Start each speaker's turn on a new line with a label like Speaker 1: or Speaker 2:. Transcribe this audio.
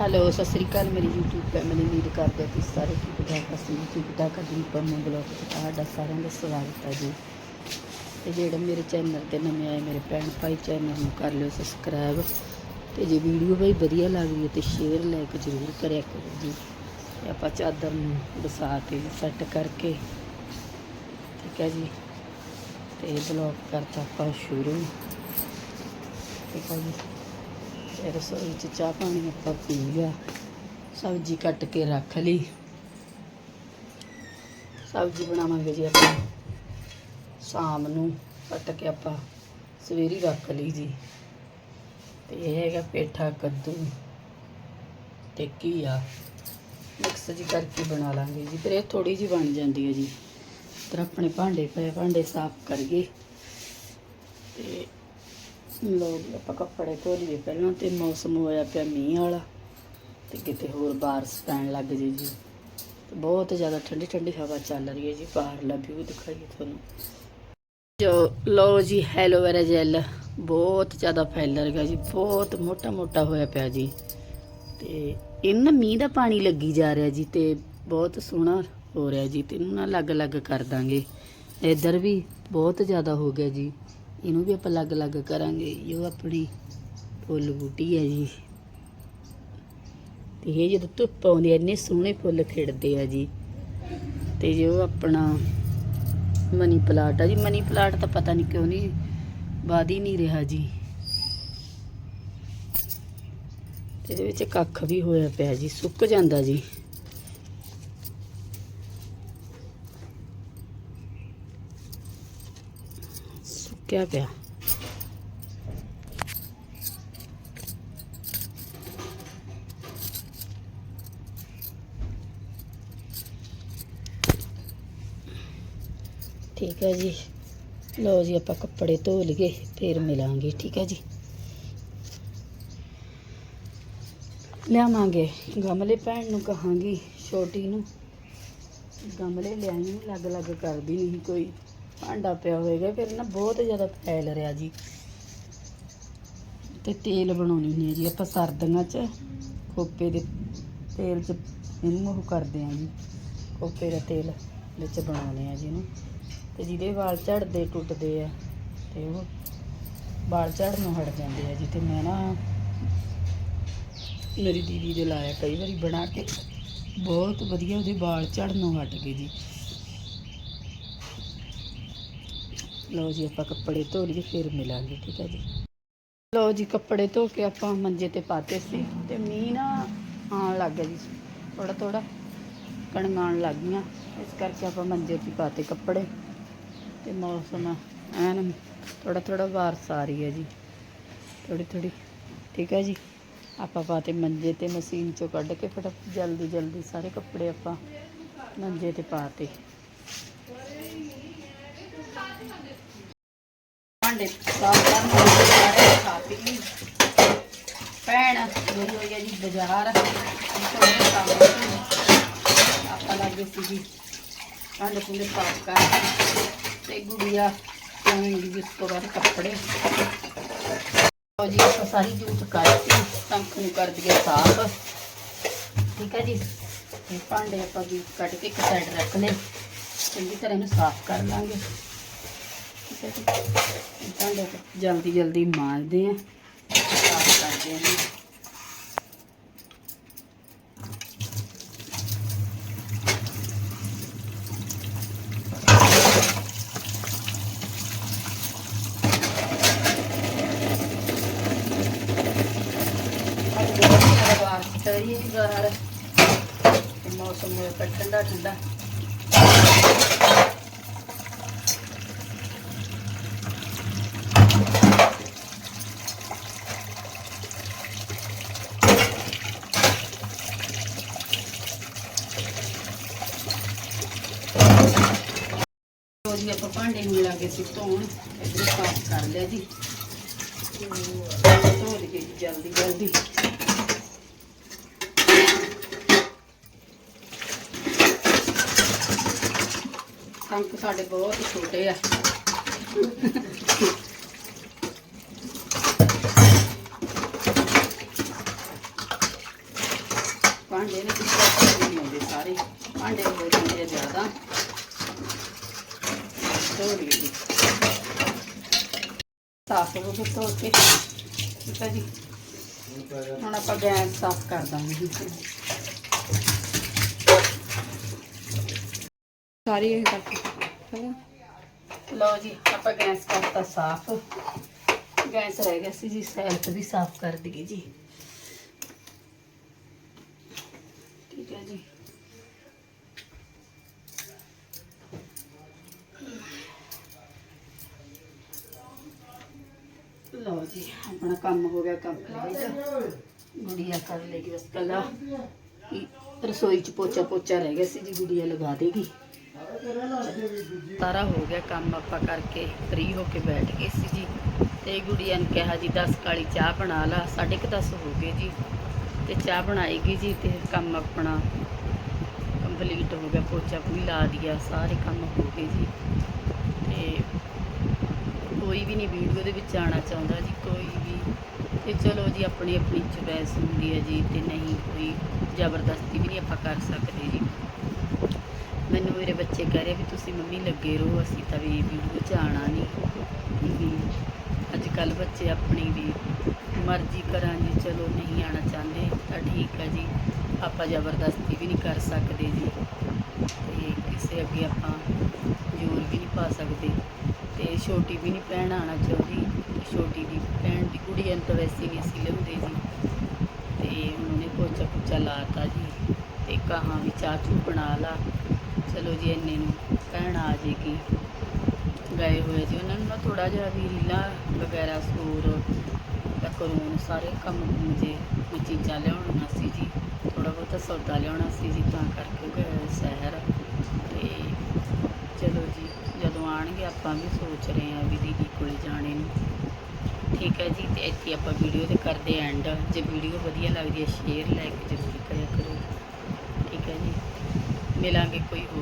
Speaker 1: Hello Sat Sri ਅਕਾਲ ਮੇਰੀ YouTube family ਉਮੀਦ ਕਰਦੇ ਹਾਂ ਤੁਸੀਂ ਸਾਰੇ, ਠੀਕ ਠਾਕ? ਅਸੀਂ ਠੀਕ ਠਾਕ ਦੀਪਮ ਨੂੰ ਬਲੌਗ ਤੇ ਤੁਹਾਡਾ ਸਾਰਿਆਂ ਦਾ ਸਵਾਗਤ ਹੈ ਜੀ। ਤੇ ਜਿਹੜੇ ਮੇਰੇ ਚੈਨਲ ਤੇ ਨਵੇਂ ਆਏ, ਮੇਰੇ ਭੈਣ ਭਾਈ ਚੈਨਲ ਨੂੰ ਕਰ ਲਿਓ ਸਬਸਕ੍ਰਾਈਬ ਤੇ ਜੇ ਵੀਡੀਓ ਬਈ ਵਧੀਆ ਲੱਗਦੀ ਹੈ ਤੇ ਸ਼ੇਅਰ ਲਾਈਕ ਜ਼ਰੂਰ ਕਰਿਆ ਕਰੋ ਜੀ। ਤੇ ਆਪਾਂ ਚਾਦਰ ਨੂੰ ਵਸਾ ਕੇ ਸੈੱਟ ਕਰਕੇ, ਠੀਕ ਹੈ ਜੀ। ਤੇ ਬਲੌਗ ਕਰਤਾ ਆਪਾਂ ਸ਼ੁਰੂ। ਠੀਕ ਹੈ ਜੀ। ਤੇ ਰਸੋਈ ਚ ਚਾਹ ਪਾਣੀ ਆਪਾਂ ਪੀ ਲਿਆ। ਸਬਜ਼ੀ ਕੱਟ ਕੇ ਰੱਖ ਲਈ। ਸਬਜ਼ੀ ਬਣਾਵਾਂਗੇ ਜੀ ਆਪਾਂ ਸ਼ਾਮ ਨੂੰ। ਕੱਟ ਕੇ ਆਪਾਂ ਸਵੇਰੀ ਰੱਖ ਲਈ ਜੀ। ਤੇ ਇਹ ਹੈਗਾ ਪੇਠਾ, ਕੱਦੂ ਤੇ ਘੀਆ। ਮਿਕਸ ਜੀ ਕਰਕੇ ਬਣਾ ਲਾਂਗੇ ਜੀ। ਫਿਰ ਇਹ ਥੋੜੀ ਜੀ ਬਣ ਜਾਂਦੀ ਹੈ ਜੀ। ਤੇ ਆਪਣੇ ਭਾਂਡੇ ਪਏ ਭਾਂਡੇ ਸਾਫ਼ ਕਰੀਏ ਲੋ ਲੋਕ ਆਪਾਂ ਕੱਪੜੇ ਧੋ ਲਈਏ ਪਹਿਲਾਂ ਤੇ ਮੌਸਮ ਹੋਇਆ ਪਿਆ ਮੀਂਹ ਵਾਲਾ ਤੇ ਕਿਤੇ ਹੋਰ ਬਾਰਿਸ਼ ਪੈਣ ਲੱਗ ਜੇ ਜੀ। ਬਹੁਤ ਜ਼ਿਆਦਾ ਠੰਡੀ ਠੰਡੀ ਹਵਾ ਚੱਲ ਰਹੀ ਹੈ ਜੀ ਬਾਹਰਲਾ ਵਿਊ ਦਿਖਾਈਏ ਤੁਹਾਨੂੰ। ਜੋ ਲੋ ਜੀ ਹੈਲੋਵੇਰਾ ਜੈਲ ਬਹੁਤ ਜ਼ਿਆਦਾ ਫੈਲ ਰਿਹਾ ਜੀ, ਬਹੁਤ ਮੋਟਾ ਮੋਟਾ ਹੋਇਆ ਪਿਆ ਜੀ। ਤੇ ਇਹਨੂੰ ਨਾ ਮੀਂਹ ਦਾ ਪਾਣੀ ਲੱਗੀ ਜਾ ਰਿਹਾ ਜੀ ਤੇ ਬਹੁਤ ਸੋਹਣਾ ਹੋ ਰਿਹਾ ਜੀ, ਤੇ ਇਹਨੂੰ ਨਾ ਅਲੱਗ-ਅਲੱਗ ਕਰ ਦਾਂਗੇ। ਇੱਧਰ ਵੀ ਬਹੁਤ ਜ਼ਿਆਦਾ ਹੋ ਗਿਆ ਜੀ। ਇਹਨੂੰ ਵੀ ਆਪਾਂ ਅਲੱਗ-ਅਲੱਗ ਕਰਾਂਗੇ। ਇਹ ਆਪਣੀ ਫੁੱਲ ਬੂਟੀ ਹੈ ਜੀ। ਤੇ ਇਹ ਜਦੋਂ ਧੁੱਪ ਆਉਂਦੀ ਹੈ, ਇੰਨੇ ਸੋਹਣੇ ਫੁੱਲ ਖਿੜਦੇ ਆ ਜੀ। ਤੇ ਜੋ ਆਪਣਾ ਮਨੀ ਪਲਾਟ ਆ ਜੀ। ਮਨੀ ਪਲਾਟ ਤਾਂ ਪਤਾ ਨਹੀਂ ਕਿਉਂ ਨਹੀਂ ਵਧ ਹੀ ਨਹੀਂ ਰਿਹਾ ਜੀ। ਇਹਦੇ ਵਿੱਚ ਕੱਖ ਵੀ ਹੋਇਆ ਪਿਆ ਜੀ। ਸੁੱਕ ਜਾਂਦਾ ਜੀ। ਸੁੱਕਿਆ ਪਿਆ? ਠੀਕ ਹੈ ਜੀ। ਲਓ ਜੀ, ਆਪਾਂ ਕੱਪੜੇ ਧੋ ਲਈਏ ਫਿਰ ਮਿਲਾਂਗੇ, ਠੀਕ ਹੈ ਜੀ। ਲਿਆਵਾਂਗੇ। ਗਮਲੇ ਭੈਣ ਨੂੰ ਕਹਾਂਗੀ, ਛੋਟੀ ਨੂੰ। ਗਮਲੇ ਲਿਆਈ ਨੂੰ ਲੱਗ ਲੱਗ ਕਰਦੀ ਨਹੀਂ ਕੋਈ। ਭਾਂਡਾ ਪਿਆ ਹੋਏਗਾ ਫਿਰ ਨਾ ਬਹੁਤ ਜ਼ਿਆਦਾ ਫੈਲ ਰਿਹਾ ਜੀ। ਤੇ ਤੇਲ ਬਣਾਉਣੀ ਹੁੰਦੀ ਹੈ ਜੀ, ਆਪਾਂ ਸਰਦੀਆਂ 'ਚ ਖੋਪੇ ਦੇ ਤੇਲ 'ਚ ਇਹਨੂੰ ਉਹ ਕਰਦੇ ਆ ਜੀ, ਖੋਪੇ ਦਾ ਤੇਲ ਵਿੱਚ ਬਣਾਉਣੇ ਆ ਜੀ ਇਹਨੂੰ। ਤੇ ਜਿਹਦੇ ਵਾਲ ਝੜਦੇ ਟੁੱਟਦੇ ਆ, ਤੇ ਉਹ ਵਾਲ ਝੜਨੋਂ ਨੂੰ ਹਟ ਜਾਂਦੇ ਆ ਜੀ। ਤੇ ਮੈਂ ਨਾ ਮੇਰੀ ਦੀਦੀ ਦੇ ਲਾਇਆ ਕਈ ਵਾਰੀ ਬਣਾ ਕੇ, ਬਹੁਤ ਵਧੀਆ ਉਹਦੇ ਵਾਲ ਝੜਨੋਂ ਹਟ ਗਏ ਜੀ। ਲਓ ਜੀ ਆਪਾਂ ਕੱਪੜੇ ਧੋ ਲਈਏ, ਫਿਰ ਮਿਲਾਂਗੇ, ਠੀਕ ਹੈ ਜੀ। ਲਓ ਜੀ, ਕੱਪੜੇ ਧੋ ਕੇ ਆਪਾਂ ਮੰਜੇ ਤੇ ਪਾਤੇ ਸੀ ਤੇ ਮੀਂਹ ਨਾ ਆਉਣ ਲੱਗ ਗਿਆ ਜੀ। ਥੋੜਾ ਥੋੜਾ ਕਣੀਆਂ ਆਉਣ ਲੱਗ ਗਈਆਂ। ਇਸ ਕਰਕੇ ਆਪਾਂ ਮੰਜੇ ਤੇ ਪਾਤੇ ਕੱਪੜੇ। ਤੇ ਮੌਸਮ ਐਨ ਥੋੜਾ ਥੋੜਾ ਬਾਰਿਸ਼ ਆ ਰਹੀ ਹੈ ਜੀ। ਥੋੜੀ ਥੋੜੀ ਠੀਕ ਹੈ ਜੀ। ਆਪਾਂ ਪਾਤੇ ਮੰਜੇ ਤੇ ਮਸ਼ੀਨ ਚੋਂ ਕੱਢ ਕੇ ਫਟਾਫਟ ਜਲਦੀ ਜਲਦੀ ਸਾਰੇ ਕੱਪੜੇ ਆਪਾਂ ਮੰਜੇ ਤੇ ਪਾਤੇ। ਭਾਂਡੇ ਸਾਫ਼ ਕਰਨ ਦੇ ਸਾਰੇ ਖਾ ਪੀ ਲਈ। ਭੈਣ ਗਈ ਹੋਈ ਹੈ ਜੀ ਬਾਜ਼ਾਰ। ਥੋੜੇ ਕੰਮ ਤੋਂ ਆਪਾਂ ਲੱਗੇ ਸੀ ਜੀ ਭਾਂਡੇ ਭੁੰਡੇ ਸਾਫ਼ ਕਰ ਤੇ ਗੁੜੀਆ ਪਾਉਣਗੀ ਜਿਸ ਤੋਂ ਬਾਅਦ ਕੱਪੜੇ। ਲਓ ਜੀ, ਆਪਾਂ ਸਾਰੀ ਜੂਠ ਕੱਢਤੀ ਟੰਕ ਨੂੰ ਕਰ ਦਈਏ ਸਾਫ਼। ਠੀਕ ਹੈ ਜੀ? ਇਹ ਭਾਂਡੇ ਆਪਾਂ ਵੀ ਕੱਢ ਕੇ ਇੱਕ ਸਾਈਡ ਰੱਖ ਲਏ। ਚੰਗੀ ਤਰ੍ਹਾਂ ਇਹਨੂੰ ਸਾਫ਼ ਕਰ ਲਾਂਗੇ। ਠੀਕ ਹੈ ਜੀ ਭਾਂਡੇ ਜਲਦੀ ਜਲਦੀ ਮਾਂਜਦੇ ਆ ਸਾਫ਼ ਕਰਦੇ ਆ ਜੀ ਅੱਜ ਬਹੁਤ ਜ਼ਿਆਦਾ ਬਾਰਿਸ਼ ਜੀ, ਆਪਾਂ ਭਾਂਡੇ ਨੂੰ ਲਾ ਕੇ ਸੀ ਧੋਣ, ਇਧਰ ਸਾਫ਼ ਕਰ ਲਿਆ ਜੀ। ਧੋ ਲਈਏ ਜੀ ਜਲਦੀ ਜਲਦੀ। ਟੰਕ ਸਾਡੇ ਬਹੁਤ ਛੋਟੇ ਆ। ਭਾਂਡੇ ਨੇ ਕਿਸ ਨਹੀਂ ਆਉਂਦੇ ਸਾਰੇ। ਭਾਂਡੇ ਬਹੁਤ ਜਾਂਦੇ ਆ ਜ਼ਿਆਦਾ। ਧੋ ਲਈ ਸਾਫ਼ ਹੋ ਗਏ ਧੋ ਕੇ। ਠੀਕ ਹੈ ਜੀ। ਹੁਣ ਆਪਾਂ ਗੈਸ ਸਾਫ਼ ਕਰ ਦਾਂਗੇ
Speaker 2: ਸਾਰੀ ਇਹ ਕਰਕੇ
Speaker 1: ਲਓ ਜੀ, ਆਪਾਂ ਗੈਸ ਕਰਤਾ ਸਾਫ਼। ਗੈਸ ਰਹਿ ਗਿਆ ਸੀ ਜੀ, ਸੈਲਫ ਵੀ ਸਾਫ਼ ਕਰ ਦਈਏ ਜੀ। ਠੀਕ ਹੈ ਜੀ। ਲਓ ਜੀ, ਆਪਣਾ ਕੰਮ ਹੋ ਗਿਆ ਕੰਪਲੀਟ ਗੁੜੀਆ ਕਰ ਲੇਗੀ ਬਸ ਕੱਲਾ ਰਸੋਈ ਚ ਪੋਚਾ ਪੋਚਾ ਰਹਿ ਗਿਆ ਸੀ ਜੀ, ਗੁੜੀਆ ਲਗਾ ਦੇਗੀ। ਸਾਰਾ ਹੋ ਗਿਆ ਕੰਮ ਆਪਾਂ ਕਰਕੇ, ਫ੍ਰੀ ਹੋ ਕੇ ਬੈਠ ਗਏ ਸੀ ਜੀ। ਤੇ ਗੁੜੀਆ ਨੂੰ ਕਿਹਾ ਜੀ 10 ਕਾਲੀ ਚਾਹ ਬਣਾ ਲਾ, ਸਾਢੇ ਕੁ ਦਸ ਹੋ ਗਏ ਜੀ। ਤੇ ਚਾਹ ਬਣਾਏਗੀ ਜੀ, ਤੇ ਕੰਮ ਆਪਣਾ ਕੰਪਲੀਟ ਹੋ ਗਿਆ, ਪੋਚਾ ਵੀ ਲਾ ਦਿਆ, ਸਾਰੇ ਕੰਮ ਹੋ ਗਏ ਜੀ। ਤੇ ਕੋਈ ਵੀ ਨਹੀਂ ਵੀਡੀਓ ਦੇ ਵਿੱਚ ਆਉਣਾ ਚਾਹੁੰਦਾ ਜੀ, ਕੋਈ ਵੀ। ਤੇ ਚਲੋ ਜੀ, ਆਪਣੀ ਆਪਣੀ ਚੁਆਇਸ ਹੁੰਦੀ ਹੈ ਜੀ, ਤੇ ਨਹੀਂ ਕੋਈ ਜ਼ਬਰਦਸਤੀ ਵੀ ਨਹੀਂ ਆਪਾਂ ਕਰ ਸਕਦੇ ਜੀ। ਮੈਨੂੰ ਮੇਰੇ ਬੱਚੇ ਕਹਿ ਰਹੇ ਵੀ ਤੁਸੀਂ ਮੰਮੀ ਲੱਗੇ ਰਹੋ, ਅਸੀਂ ਤਾਂ ਵੀ ਵੀਡੀਓ 'ਚ ਆਉਣਾ ਨਹੀਂ। ਅੱਜ ਕੱਲ ਬੱਚੇ ਆਪਣੀ ਵੀ ਮਰਜ਼ੀ ਕਰਾਂ ਜੀ, ਚਲੋ ਨਹੀਂ ਆਉਣਾ ਚਾਹੁੰਦੇ, ਤਾਂ ਠੀਕ ਹੈ ਜੀ। ਆਪਾਂ ਜ਼ਬਰਦਸਤੀ ਵੀ ਨਹੀਂ ਕਰ ਸਕਦੇ ਜੀ। ਤੇ ਕਿਸੇ ਅੱਗੇ ਆਪਾਂ ਜ਼ੋਰ ਵੀ ਨਹੀਂ ਪਾ ਸਕਦੇ। ਤੇ ਛੋਟੀ ਵੀ ਨਹੀਂ ਭੈਣ ਆਉਣਾ ਚਾਹੁੰਦੀ। ਛੋਟੀ ਦੀ ਭੈਣ ਦੀ ਕੁੜੀ ਨੂੰ ਤਾਂ ਵੈਸੇ ਨਹੀਂ ਅਸੀਂ ਲਿਆਉਂਦੇ ਜੀ। ਤੇ ਉਹਨੇ ਪੋਚਾ ਪੁੱਚਾ ਲਾਤਾ ਜੀ ਤੇ ਕਹਾਂ ਵੀ ਚਾਹ ਚੂ ਬਣਾ ਲਾ। ਚਲੋ ਜੀ ਇੰਨੇ ਨੂੰ ਭੈਣ ਆ ਜੇਗੀ। ਗਏ ਹੋਏ ਜੀ ਉਹਨਾਂ ਨੂੰ ਨਾ ਥੋੜਾ ਜਿਹਾ ਵੀ ਲੀਲਾ ਵਗੈਰਾ ਸੂਰ ਕਰੂਨ ਸਾਰੇ ਕੰਮ ਕੁਮ ਜੇ ਮੈਂ ਚੀਜ਼ਾਂ ਲਿਆਉਣੀਆਂ ਸੀ ਜੀ। ਥੋੜਾ ਬਹੁਤਾ ਸੌਦਾ ਲਿਆਉਣਾ ਸੀ ਜੀ ਤਾਂ ਕਰਕੇ ਗਏ ਸ਼ਹਿਰ। ਤੇ ਚਲੋ ਜੀ ਆਣਗੇ ਆਪਾਂ ਵੀ ਸੋਚ ਰਹੇ ਹਾਂ ਵੀ ਦੀਦੀ ਕੋਲ ਜਾਣੇ ਨੂੰ। ਠੀਕ ਹੈ ਜੀ, ਤੇ ਇੱਥੇ ਆਪਾਂ ਵੀਡੀਓ ਦੇ ਕਰਦੇ ਐਂਡ ਜੇ ਵੀਡੀਓ ਵਧੀਆ ਲੱਗਦੀ ਹੈ ਸ਼ੇਅਰ ਲਾਈਕ ਜ਼ਰੂਰ ਕਰਿਆ ਕਰੋ। ਠੀਕ ਹੈ ਜੀ, ਮਿਲਾਂਗੇ ਕੋਈ